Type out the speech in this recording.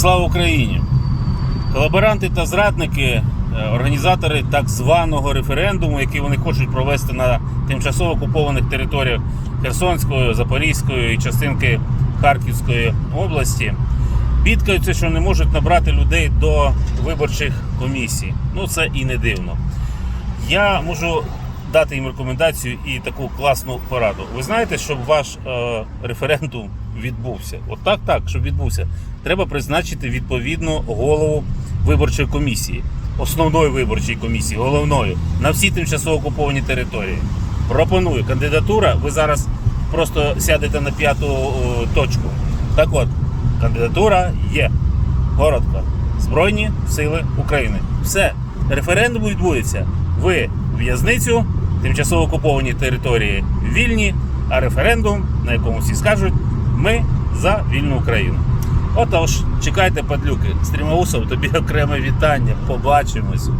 Слава Україні! Колаборанти та зрадники, е, організатори так званого референдуму, який вони хочуть провести на тимчасово окупованих територіях Херсонської, Запорізької і частинки Харківської області, бідкаються, що не можуть набрати людей до виборчих комісій. Ну це і не дивно. Я можу дати їм рекомендацію і таку класну пораду. Ви знаєте, щоб ваш е, референдум відбувся? От так, так, щоб відбувся, треба призначити відповідну голову виборчої комісії, основної виборчої комісії, головною на всі тимчасово окуповані території. Пропоную кандидатура. Ви зараз просто сядете на п'яту о, точку. Так от, кандидатура є. Коротко. Збройні сили України. Все. Референдум відбудеться. Ви в'язницю, тимчасово окуповані території вільні, а референдум, на якому всі скажуть, ми за вільну Україну. Отож, чекайте, падлюки. Стрімоусов, тобі окреме вітання. Побачимось.